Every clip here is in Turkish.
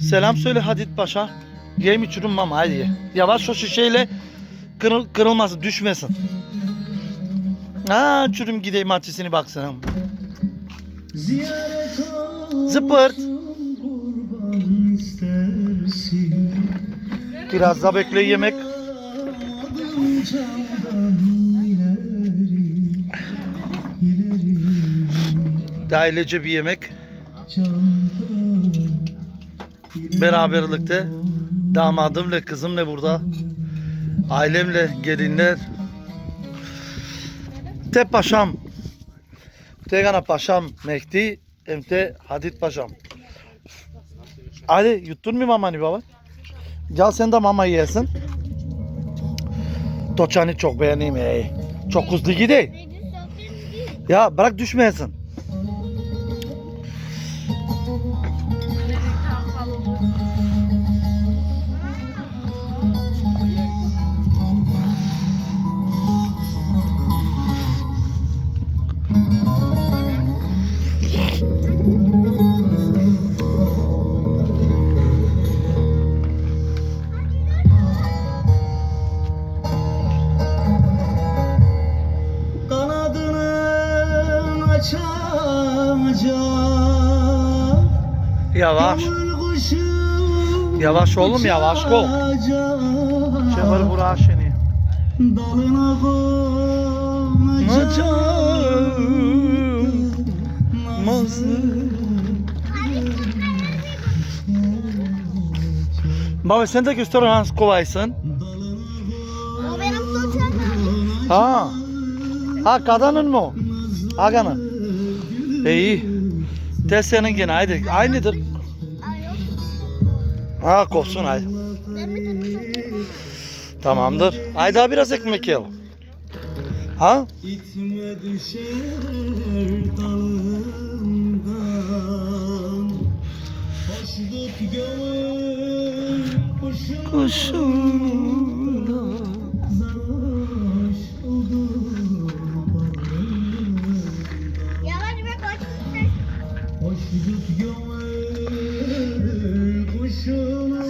Selam söyle Hadid Paşa. Yem içiyorum mama hadi. Yavaş o şişeyle kırıl, kırılmasın düşmesin. Ha çürüm gideyim artisini baksana. Zıpırt. Biraz da bekle yemek. Ailece bir yemek. Beraberlikte damadımla kızımla burada. Ailemle gelinler. Te paşam. Tegana paşam Mehdi. Emte Hadid paşam. Ali yuttun mu mamanı baba? Gel sen de mama yiyesin. Toçanı çok beğeneyim ey. Çok hızlı gidiyor. Ya bırak düşmeyesin. Kanadını açacak Yavaş. Yavaş oğlum, yavaş kol. Çevir buraya seni. Dalına konacak Nazlı Baba sen de göster Hans kolaysın. O benim toçanım. Ha. Ha kadının mı? o? Aganı. İyi. De senin gene haydi. Aynıdır. Ha kopsun haydi. Tamamdır. Haydi daha biraz ekmek yiyelim. Ha? İtme düşer dalından Hoşnut gönül kuşuna Hoşnut gönül kuşuna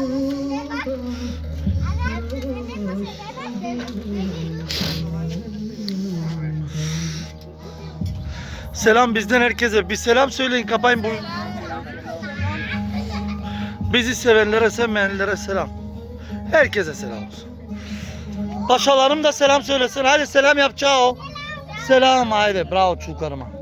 Selam bizden herkese. Bir selam söyleyin kapayın bu. Bizi sevenlere sevmeyenlere selam. Herkese selam olsun. Paşalarım da selam söylesin. Hadi selam yap ciao. Selam haydi. Bravo çulkarıma.